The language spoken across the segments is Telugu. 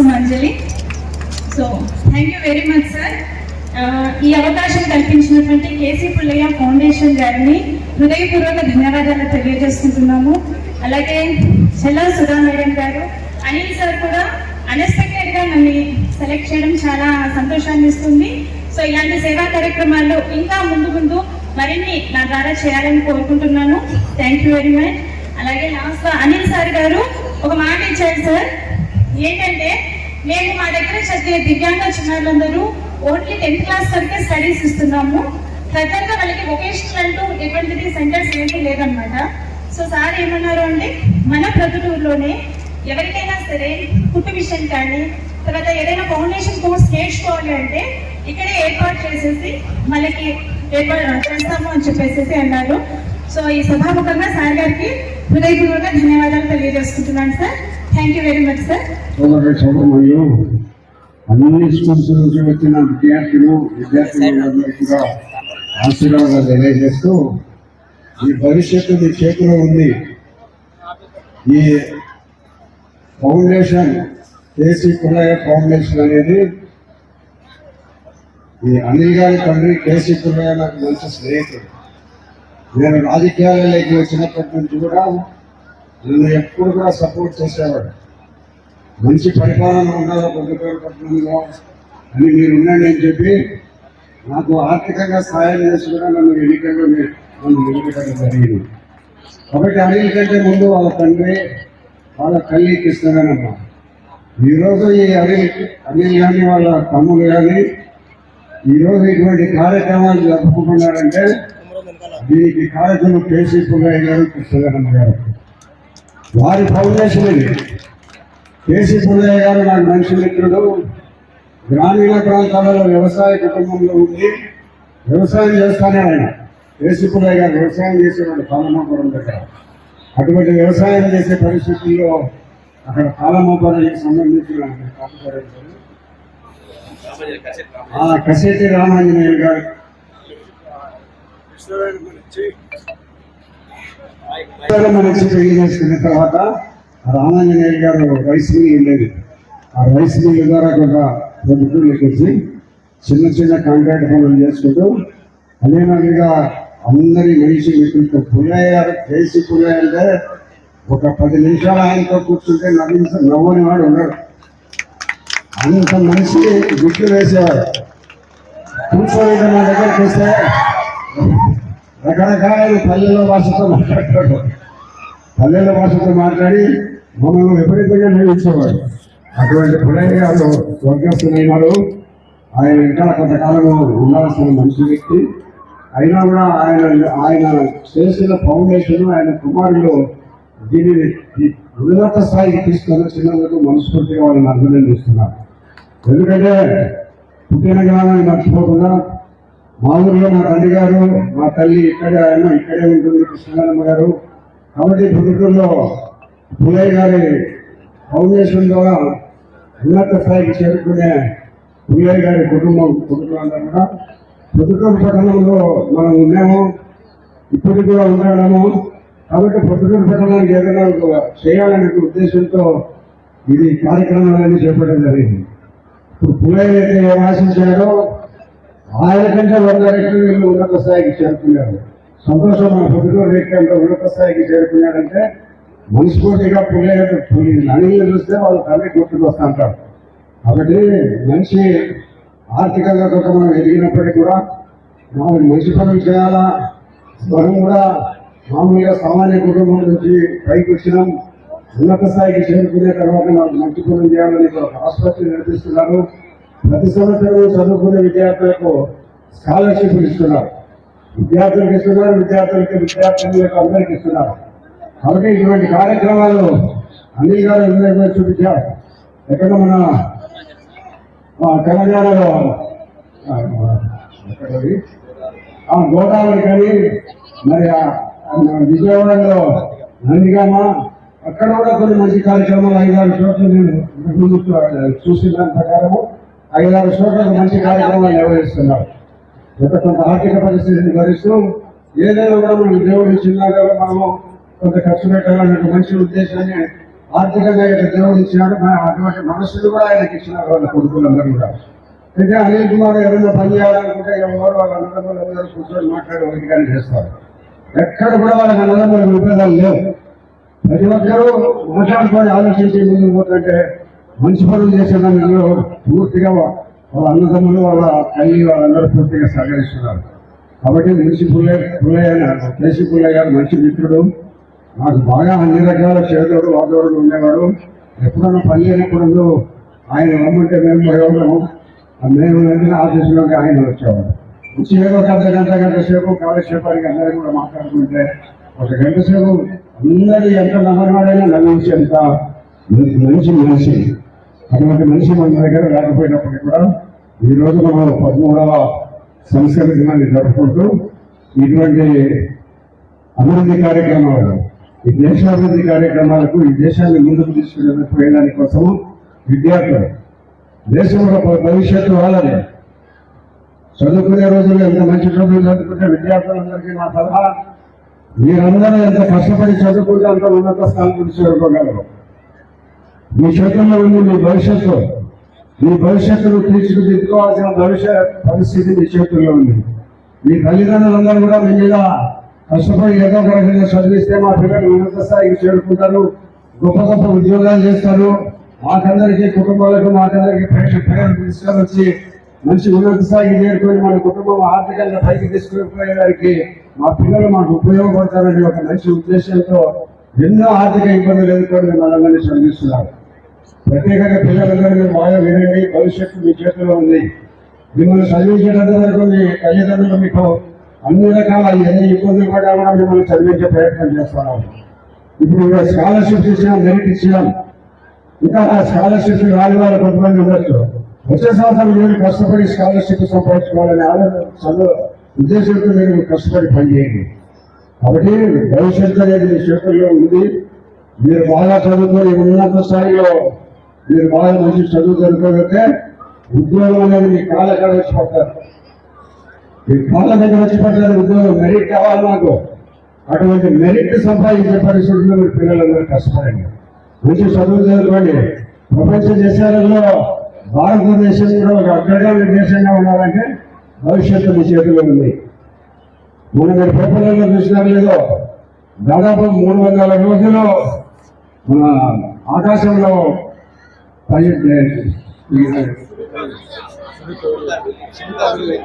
నమస్సుమాంజలి so thank you very much sir ఈ అవకాశం కల్పించినటువంటి కేసీ పుల్లయ్య ఫౌండేషన్ గారిని హృదయపూర్వక ధన్యవాదాలు తెలియజేసుకుంటున్నాము. అలాగే చెల్లా సుధా మేడం గారు అనిల్ సార్ కూడా అన్ఎక్స్పెక్టెడ్గా నన్ను సెలెక్ట్ చేయడం చాలా సంతోషాన్ని ఇస్తుంది. సో ఇలాంటి సేవా కార్యక్రమాల్లో ఇంకా ముందు ముందు మరిన్ని నా ద్వారా చేయాలని కోరుకుంటున్నాను. థ్యాంక్ యూ వెరీ మచ్ అలాగే లాస్ట్ అనిల్ సార్ గారు ఒక మాట ఇచ్చారు సార్ ఏంటంటే మేము మా దగ్గర చదివే దివ్యాంగ చిన్నారులందరూ ఓన్లీ టెన్త్ క్లాస్ వరకే స్టడీస్ ఇస్తున్నాము. ఫర్దర్ వాళ్ళకి వొకేషనల్ అంటూ ఎటువంటిది సెంటర్స్ ఏమీ లేదనమాట సో సార్ ఏమన్నారు అంటే మన ప్రతిటూరులోనే ఎవరికైనా సరే కుట్టు విషయం కానీ తర్వాత ఏదైనా ఫౌండేషన్ కోర్స్ నేర్చుకోవాలి అంటే ఇక్కడే ఏర్పాటు చేసేసి మనకి ఏర్పాటు చేస్తాము అని చెప్పేసి అన్నారు. సో ఈ సభాముఖంగా సార్ గారికి హృదయపూర్వక ధన్యవాదాలు తెలియజేసుకుంటున్నాను sir. Thank you very much sir సోదరు సోదరులు అన్ని స్కూల్స్ నుంచి వచ్చిన విద్యార్థులు విద్యార్థులందరికీ కూడా ఆశీర్వాదాలు తెలియజేస్తూ ఈ భవిష్యత్తు మీ చేతిలో ఉంది. ఈ ఫౌండేషన్ కేసీ పుల్లయ్య ఫౌండేషన్ అనేది ఈ అనిల్ గారి తండ్రి కేసీ పుల్లయ్య నాకు మంచి స్నేహితుడు. నేను రాజకీయాలలోకి వచ్చినప్పటి నుంచి కూడా నన్ను ఎప్పుడు కూడా సపోర్ట్ చేసేవాడు మంచి పరిపాలన ఉండాలి పొద్దుటూరు పట్టణంలో అని మీరు ఉండండి అని చెప్పి నాకు ఆర్థికంగా సహాయం చేసి కూడా నన్ను ఎన్నికల్లో నన్ను నిలబెట్టడం జరిగింది. కాబట్టి అనిల్ కంటే ముందు వాళ్ళ తండ్రి వాళ్ళ తల్లి ఇస్తానమ్మా ఈరోజు ఈ అనిల్ అనిల్ కానీ వాళ్ళ తమ్ముడు కానీ ఈరోజు ఇటువంటి కార్యక్రమాలు జరుపుకుంటున్నారంటే దీనికి కార్యక్రమం కేసీ గారు కృష్ణగారమ్మ గారు. వారి ఫౌండేషన్. ఇది కేసీ పుల్లయ్య గారు నాకు మంచి మిత్రుడు. గ్రామీణ ప్రాంతాలలో వ్యవసాయ కుటుంబంలో ఉండి వ్యవసాయం చేస్తానే ఆయన. కేసీ పుల్లయ్య గారు వ్యవసాయం చేసేవాడు కాలమాపురం దగ్గర. అటువంటి వ్యవసాయం చేసే పరిస్థితుల్లో అక్కడ కాలమాపురానికి సంబంధించిన కసేటి రామాంజనేయులు గారు. పెళ్ళి చేసుకున్న తర్వాత రామాంజనేయులు గారు రైస్ మిల్ ఉండేది ఆ రైస్ మిల్ ద్వారా కూడా ప్రభుత్వంలోకి వచ్చి చిన్న చిన్న కాంట్రాక్ట్ పనులు చేసుకుంటూ అదే మాదిరిగా అందరి మనిషి మిత్రులతో పుల్లయ్య గారు కేసీ పుల్లయ్య అంటే ఒక పది నిమిషాలు ఆయనతో కూర్చుంటే నవ్వించ నవ్వని వాడు ఉన్నాడు. అంత మనిషి గుర్తు వేసేవాడు. కూర్చొని నా దగ్గరికి వస్తే రకరకాల పల్లెల భాషతో మాట్లాడతాడు. పల్లెల భాషతో మాట్లాడి మమ్మల్ని విపరీతంగా నిలిచేవాడు అటువంటి పుల్లయ్య గారు స్వర్గస్థులైనారు ఆయన ఇంకా కొంతకాలం ఉండాల్సిన మంచి వ్యక్తి. అయినా కూడా ఆయన ఆయన చేసిన ఫౌండేషన్ ఆయన కుమారులు దీనిని ఉన్నత స్థాయికి తీసుకొని చిన్నందుకు మనస్ఫూర్తిగా వాళ్ళని అభినందిస్తున్నారు. ఎందుకంటే పుట్టిన గ్రామాన్ని మర్చిపోకుండా మా ఊరిలో మా తండ్రి గారు మా తల్లి ఇక్కడే ఆయన ఇక్కడే ఉంటుంది కృష్ణగారమ్మ గారు. కాబట్టి పుట్టుకూరులో పులయ్య గారి ఫౌండేషన్ ద్వారా ఉన్నత స్థాయికి చేరుకునే పుల్లయ్య గారి కుటుంబం కుటుంబాలందరూ కూడా. పుట్టుకూరు పట్టణంలో మనం ఉన్నాము ఇప్పటికి కూడా ఉండడము కాబట్టి పుట్టుకూరు పట్టణానికి ఏదైనా చేయాలనే ఉద్దేశంతో ఇది కార్యక్రమాలన్నీ చేపట్టడం జరిగింది. ఇప్పుడు పుల్లయ్య అయితే ఏం ఆశించాడో ఆయన కంటే వంద రెట్లు వీళ్ళు ఉన్నత స్థాయికి చేరుకున్నారు సంతోషం మన పొద్దుటూరు వ్యక్తి ఉన్నత స్థాయికి చేరుకున్నాడంటే మనస్ఫూర్తిగా పుల్లయ్య పులి నడిని చూస్తే వాళ్ళు తల్లి గుర్తుకు వస్తా అంటారు కాబట్టి మనిషి ఆర్థికంగా కొంత మనం ఎదిగినప్పటికీ కూడా మనం మంచి పనులు చేయాలా? మనం కూడా మామూలుగా సామాన్య కుటుంబం నుంచి పైకి వచ్చినాం. ఉన్నత స్థాయికి చేరుకునే తర్వాత నాకు మంచి పనులు చేయాలని ఒక ఆసుపత్రి నడిపిస్తున్నారు. ప్రతి సంవత్సరం చదువుకునే విద్యార్థులకు స్కాలర్షిప్లు ఇస్తున్నారు. విద్యార్థులకు ఇస్తున్నారు విద్యార్థులకి విద్యార్థులకు అందరికి ఇస్తున్నారు. కాబట్టి ఇటువంటి కార్యక్రమాలు అన్ని గారు చూపించారు. ఎక్కడ మన తెలంగాణలో ఆ, గోదావరి కానీ మరి విజయవాడలో నందిగామ అక్కడ కూడా కొన్ని మంచి కార్యక్రమాలు ఐదారు చోట్ల నేను చూసిన దాని ప్రకారము. ఐదారు చోట్ల మంచి కార్యక్రమాలు నిర్వహిస్తున్నారు. గత కొంత ఆర్థిక పరిస్థితిని భరిస్తూ ఏదైనా కూడా మనం దేవుడు చిన్నగా మనము కొంత ఖర్చు పెట్టాలనే మంచి ఉద్దేశాన్ని ఆర్థికంగా ఇక్కడ దేవుడు ఇచ్చినాడు. అటువంటి మనస్సులు కూడా ఆయనకి ఇచ్చినారు వాళ్ళ కొడుకులందరూ కూడా. అయితే అనిల్ కుమార్ ఎవరైనా పని చేయాలనుకుంటే ఎవరు వాళ్ళ అన్నదమ్ములందరూ కూర్చొని మాట్లాడి ఒకటి కానీ చేస్తారు. ఎక్కడ కూడా వాళ్ళకి అన్నదమ్ముల విభేదాలు లేవు. ప్రతి ఒక్కరూ మాట్లాడుకొని ఆలోచించి ముందుకు పోతుంటే మంచి పనులు చేసేదానికి పూర్తిగా వాళ్ళ అన్నదమ్ములు వాళ్ళ తల్లి వాళ్ళందరూ పూర్తిగా సహకరిస్తున్నారు. కాబట్టి మంచి పుల్లయ్య పుల్లయ్య కేసీ పుల్లయ్య గారు మంచి మిత్రుడు. నాకు బాగా అన్ని రకాల చేదోడు వాదోడు ఉండేవాడు ఎప్పుడన్నా పని లేనప్పుడు ఆయన రమ్మంటే మేము పోయేవాళ్ళము మేము వెళ్ళిన ఆఫీసులోకి ఆయన వచ్చేవాడు వచ్చి ఏదో ఒక అర్ధ గంట గంట సేపు కాలక్షేపానికి అందరూ కూడా మాట్లాడుకుంటే ఒక గంట సేపు అందరూ ఎంత నమ్మకమైనా నమ్మించి ఎంత? మంచి మనిషి. అటువంటి మనిషి మన దగ్గర లేకపోయినప్పటికీ కూడా ఈ మనం పదమూడవ సంస్కరణ దినాన్ని జరుపుకుంటూ ఇటువంటి అభివృద్ధి కార్యక్రమాలు ఈ దేశాభివృద్ధి కార్యక్రమాలకు ఈ దేశాన్ని ముందుకు తీసుకునే కోసం విద్యార్థులు దేశంలో భవిష్యత్తు వాళ్ళని చదువుకునే రోజుల్లో ఎంత మంచి చదువులు చదువుకుంటే విద్యార్థులందరికీ నా సలహా. మీరందరూ ఎంత కష్టపడి చదువుకుంటే అంత ఉన్నత స్థానం గురించి చేరుకోగలరు మీ చేతుల్లో ఉంది మీ భవిష్యత్తు. మీ భవిష్యత్తును తీర్చిదిద్దుకోవాల్సిన భవిష్యత్ పరిస్థితి మీ చేతుల్లో ఉంది. మీ తల్లిదండ్రులందరూ కూడా మీ మీద కష్టపడి ఏదో ఒక రకంగా చదివిస్తే మా పిల్లలు ఉన్నత స్థాయికి చేరుకుంటారు. గొప్ప గొప్ప ఉద్యోగాలు చేస్తారు. మాకందరికీ కుటుంబాలకు మాకందరికీ పిల్లలు తీసుకొని వచ్చి మంచి ఉన్నత స్థాయికి చేరుకొని మన కుటుంబం ఆర్థికంగా పైకి తీసుకుపోయేదానికి మా పిల్లలు మాకు ఉపయోగపడతారనే ఒక మంచి ఉద్దేశంతో ఎన్నో ఆర్థిక ఇబ్బందులు ఎదుర్కొని మనందరినీ చదివిస్తున్నారు. ప్రత్యేకంగా పిల్లలందరూ మాయ వినండి భవిష్యత్తు మీ చేతిలో ఉంది. మిమ్మల్ని చదివించేటంత వరకు మీ తల్లిదండ్రులు మీకు అన్ని రకాల ఎన్ని ఇబ్బందులు పడ్డా కూడా మిమ్మల్ని చదివించే ప్రయత్నం చేస్తున్నాం ఇప్పుడు స్కాలర్షిప్ ఇచ్చినాం మెరిట్ ఇచ్చినాం. ఇంకా ఆ స్కాలర్షిప్ రాని వాళ్ళు కొంతమంది ఉండొచ్చు. వచ్చే సంవత్సరం మీరు కష్టపడి స్కాలర్షిప్ సంపాదించుకోవాలని ఆలోచన ఉద్దేశంతో మీరు కష్టపడి పనిచేయండి. కాబట్టి భవిష్యత్తు అనేది మీ చేతుల్లో ఉంది. మీరు బాగా చదువుకొని ఉన్నత స్థాయిలో మీరు బాగా మంచి చదువు చదువుకోగలిగితే ఉద్యోగం అనేది మీ కాళ్ళ కాడ వచ్చి పడతారు. మీ కాళ్ళ దగ్గర వచ్చి పడ్డారు ఉద్యోగం. మెరిట్ కావాలి నాకు అటువంటి మెరిట్ సంపాదించే పరిస్థితుల్లో మీరు పిల్లలందరూ కష్టపడండి. మంచి చదువు చదువుకోండి ప్రపంచ దేశాలలో భారతదేశం కూడా ఒక అగ్రగామి దేశంగా ఉండాలంటే భవిష్యత్తు మీ చేతిలో ఉంది. మొన్న మీరు పేపర్లలో చూసినారు లేదో దాదాపు మూడు వందల రోజులు మన ఆకాశంలో పని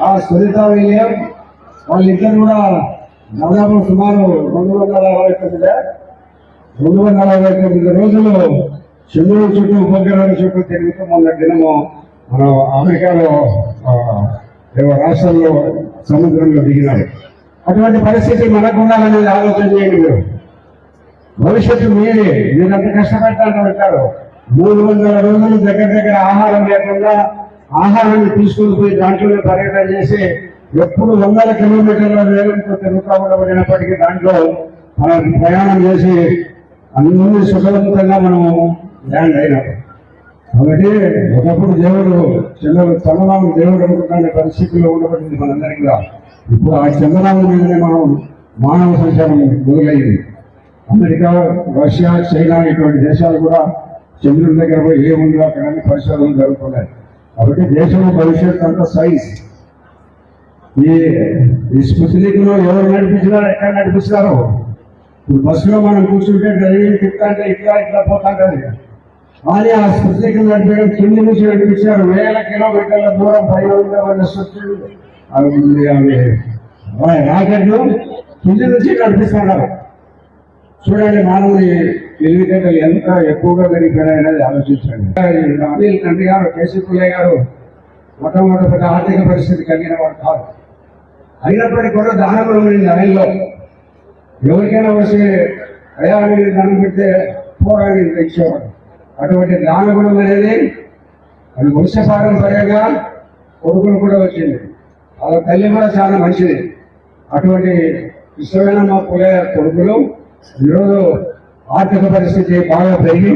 ఆ సునీత విలియం వాళ్ళిద్దరు కూడా దాదాపు సుమారు రెండు వందల అరవై తొమ్మిది రెండు వందల అరవై తొమ్మిది రోజులు చంద్రుడు చుట్టూ ఉపగ్రహాల చుట్టూ తిరుగుతూ మొన్న దినము మనం అమెరికాలో రాష్ట్రంలో సముద్రంలో దిగినారు. అటువంటి పరిస్థితి మనకు ఉండాలనేది ఆలోచన చేయండి మీరు. భవిష్యత్తు మీరే. మీరు అంత పెట్టారు మూడు వందల రోజులు దగ్గర దగ్గర ఆహారం లేకుండా ఆహారాన్ని తీసుకుని పోయి దాంట్లో పర్యటన చేసి ఎప్పుడు వందల కిలోమీటర్ల వేగంతో తిరుగుతా ఉండబడినప్పటికీ దాంట్లో మనం ప్రయాణం చేసి అన్ని సుఖవంతంగా మనము ల్యాండ్ అయినాం. కాబట్టి ఒకప్పుడు దేవుడు చిన్న చంద్రనామ దేవుడు అనుకున్న పరిస్థితుల్లో ఉండబడింది మనందరికీ ఇప్పుడు ఆ చంద్రబాబు మీదనే మనం మానవ సంచారం మొదలైంది అమెరికా రష్యా చైనా ఇటువంటి దేశాలు కూడా చంద్రుని దగ్గర పోయి ఏముంది అక్కడ అన్ని పరిశోధనలు జరుగుతున్నాయి. కాబట్టి దేశంలో భవిష్యత్తు అంతా సైన్స్. ఈ ఈ స్పుత్నిక్లో ఎవరు నడిపించినారు ఎక్కడ నడిపిస్తున్నారు? ఇప్పుడు బస్సులో మనం కూర్చుంటే డ్రైవింగ్ తిప్పుతా అంటే ఇట్లా ఇట్లా పోతాంటది కానీ ఆ స్పుత్నిక్ నడిపేయడం కింది నుంచి నడిపించారు వేల కిలోమీటర్ల దూరం పైన ఉండవన్న స్పుత్నిక్ అవి రాకెట్లు కింది నుంచి నడిపిస్తున్నారు. చూడండి మానవుని తెలివితేటలు ఎంత ఎక్కువగా పెరిగిపోయాయి అనేది ఆలోచించండి. అనిల్ తండ్రి గారు కేసీ పుల్లయ్య గారు మొట్టమొదటి పెద్ద ఆర్థిక పరిస్థితి కలిగిన వాడు కాదు. అయినప్పటికీ కూడా దానంలో ఉండింది ఆయనలో ఎవరికైనా వచ్చి అయాన్ని దానం పెడితే పోరాడి తెచ్చేవాడు అటువంటి దాన గుణం అనేది అది వంశపారంపర్యంగా కొడుకులు కూడా వచ్చింది. వాళ్ళ తల్లి కూడా చాలా మంచిది. అటువంటి ఇష్టమైన మా పుల్లయ్య కొడుకులు ఈరోజు ఆర్థిక పరిస్థితి బాగా పెరిగి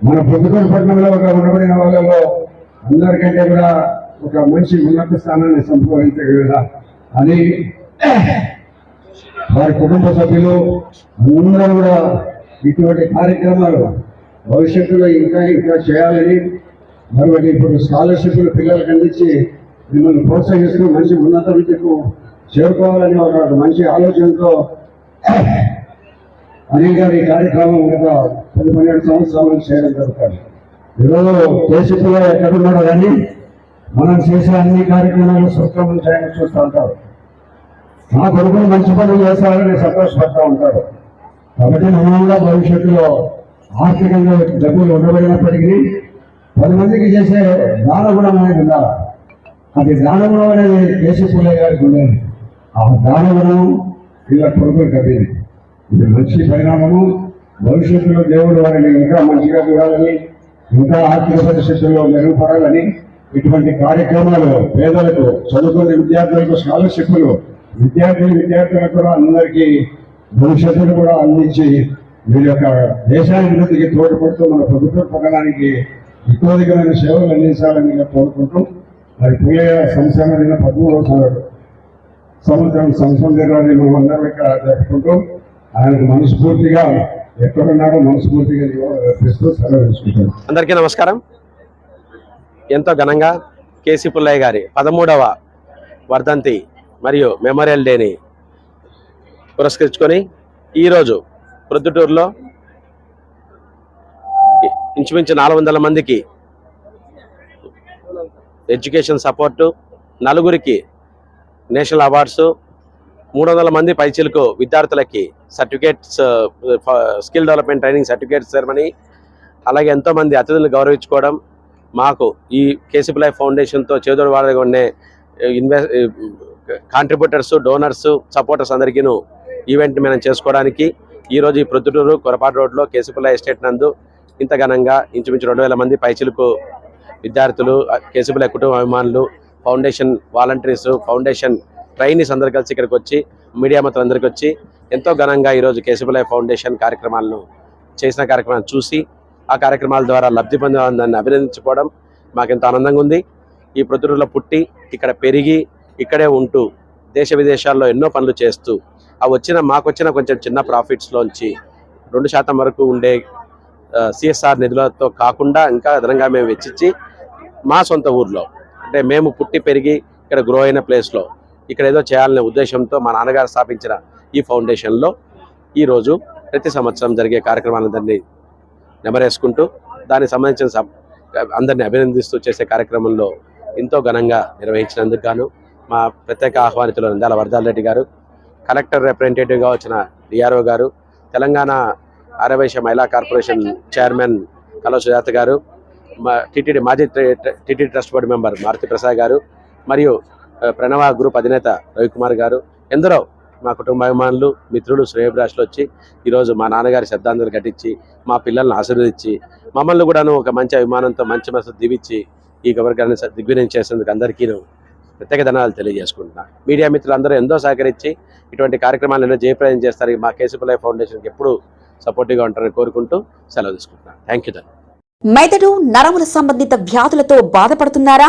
మన పొద్దుటూరు పట్టణంలో ఒక ఉండబడిన వాళ్ళలో అందరికంటే కూడా ఒక మంచి ఉన్నత స్థానాన్ని సంపాదించగలరా అని వారి కుటుంబ సభ్యులు అందరూ కూడా ఇటువంటి కార్యక్రమాలు భవిష్యత్తులో ఇంకా ఇంకా చేయాలని మరొకటి ఇప్పుడు స్కాలర్షిప్లు పిల్లలకు అందించి మిమ్మల్ని ప్రోత్సహిస్తూ మంచి ఉన్నత విద్యకు చేరుకోవాలని ఒక మంచి ఆలోచనతో అనిల్ ఈ కార్యక్రమం గత పది పన్నెండు సంవత్సరాలు చేయడం జరుగుతుంది. ఈరోజు కేసీపీలో ఎక్కడున్నాడో కానీ మనం చేసే అన్ని కార్యక్రమాలు సక్రమం చేయడం చూస్తూ ఉంటారు. నా కొడుకులు మంచి పనులు చేస్తారని సంతోషపడతా ఉంటారు. కాబట్టి మనం కూడా భవిష్యత్తులో ఆర్థికంగా డబ్బులు ఉండబడినప్పటికీ పది మందికి చేసే దానగుణం అనేది ఉండాలి. అది దానగుణం అనేది కేసీ పుల్లయ్య గారికి ఉండేది. ఆ దానగుణం ఇలా కొడుకులు కట్టింది ఇది మంచి పరిణామము. భవిష్యత్తులో దేవుడు వారిని ఇంకా మంచిగా చూడాలని ఇంకా ఆర్థిక పరిస్థితుల్లో మెరుగుపడాలని ఇటువంటి కార్యక్రమాలు పేదలకు చదువుకునే విద్యార్థులకు స్కాలర్షిప్లు విద్యార్థులు విద్యార్థులకు కూడా అందరికీ భవిష్యత్తును కూడా అందించి వీరి యొక్క దేశాభివృద్ధికి తోడ్పడుతూ మన ప్రభుత్వ పథకానికి ఎక్కువదిగమైన సేవలు అందించాలని కోరుకుంటూ మరి పుల్లయ్య సంక్షేమ దిన సంవత్సరం సంవత్సరం సంవత్సరం మనం అందరం ఇక్కడ జరుపుకుంటూ ఆయనకు మనస్ఫూర్తిగా ఎక్కడున్నాడో మనస్ఫూర్తిగా ప్రశ్న సెలవు అందరికీ నమస్కారం. ఎంతో ఘనంగా కేసీ పుల్లయ్య గారి పదమూడవ వర్ధంతి మరియు మెమోరియల్ డేని పురస్కరించుకొని ఈరోజు ప్రొద్దుటూరులో ఇంచుమించు నాలుగు వందల మందికి ఎడ్యుకేషన్ సపోర్టు నలుగురికి నేషనల్ అవార్డ్స్ మూడు వందల మంది పైచీలకు విద్యార్థులకి certificates skill development training certificate ceremony అలాగే ఎంతోమంది అతిథులను గౌరవించుకోవడం మాకు ఈ కేసీపీ లైఫ్ ఫౌండేషన్తో చేదోడు వాడగా ఉండే ఇన్వెస్ కాంట్రిబ్యూటర్స్ డోనర్స్ సపోర్టర్స్ అందరికీను ఈవెంట్ మనం చేసుకోవడానికి ఈరోజు ఈ ప్రొద్దుటూరు కొరపాటు రోడ్లో కేసీపీ ఎస్టేట్ నందు ఇంత ఘనంగా ఇంచుమించు రెండు వేల మంది పైచిలకు విద్యార్థులు కేసీపీ కుటుంబ అభిమానులు ఫౌండేషన్ వాలంటీర్స్ ఫౌండేషన్ ట్రైనీస్ అందరు కలిసి ఇక్కడికి వచ్చి మీడియా మొత్తం అందరికి వచ్చి ఎంతో ఘనంగా ఈరోజు కేసీపీ ఫౌండేషన్ కార్యక్రమాలను చేసిన కార్యక్రమాలను చూసి ఆ కార్యక్రమాల ద్వారా లబ్ధి పొందిన దాన్ని అభినందించుకోవడం మాకెంతో ఆనందంగా ఉంది. ఈ ప్రొద్దుటూరులో పుట్టి ఇక్కడ పెరిగి ఇక్కడే ఉంటూ దేశ విదేశాల్లో ఎన్నో పనులు చేస్తూ ఆ వచ్చిన మాకు వచ్చిన కొంచెం చిన్న ప్రాఫిట్స్లోంచి రెండు శాతం వరకు ఉండే సిఎస్ఆర్ నిధులతో కాకుండా ఇంకా అదనంగా మేము వెచ్చించి మా సొంత ఊర్లో అంటే మేము పుట్టి పెరిగి ఇక్కడ గ్రో అయిన ప్లేస్లో ఇక్కడ ఏదో చేయాలనే ఉద్దేశంతో మా నాన్నగారు స్థాపించిన ఈ ఫౌండేషన్లో ఈరోజు ప్రతి సంవత్సరం జరిగే కార్యక్రమాలందరినీ నెమరేసుకుంటూ దానికి సంబంధించిన సబ్ అందరిని అభినందిస్తూ చేసే కార్యక్రమంలో ఎంతో ఘనంగా నిర్వహించినందుకు గాను మా ప్రత్యేక ఆహ్వానితులు నందాల వరదాలరెడ్డి గారు కలెక్టర్ రిప్రజెంటేటివ్గా వచ్చిన డిఆర్ఓ గారు తెలంగాణ ఆరవైశ మహిళా కార్పొరేషన్ చైర్మన్ కలో సుజాత గారు మా టీటీడీ మాజీ TTD trust board member Maruti Prasad గారు మరియు ప్రణవ గ్రూప్ అధినేత రవికుమార్ గారు ఎందరో మా కుటుంబ అభిమానులు మిత్రులు శ్రేయభిలాషులు వచ్చి ఈరోజు మా నాన్నగారి శ్రద్ధాంజలి ఘటించి మా పిల్లల్ని ఆశీర్వదించి మమ్మల్ని కూడాను ఒక మంచి అభిమానంతో మంచి మనసు దీవించి ఈ గవర్గాన్ని దిగ్విజయం చేసేందుకు అందరికీ ప్రత్యేక ధనాలు తెలియజేసుకుంటున్నా. మీడియా మిత్రులందరూ ఎంతో సహకరించి ఇటువంటి కార్యక్రమాలు ఎన్నో జయప్రదం చేస్తారు. మా కేసీపీ ఫౌండేషన్కి ఎప్పుడూ సపోర్టివ్గా ఉంటారని కోరుకుంటూ సెలవు తీసుకుంటున్నాను థ్యాంక్ యూ మెదడు నరముల సంబంధిత వ్యాధులతో బాధపడుతున్నారా?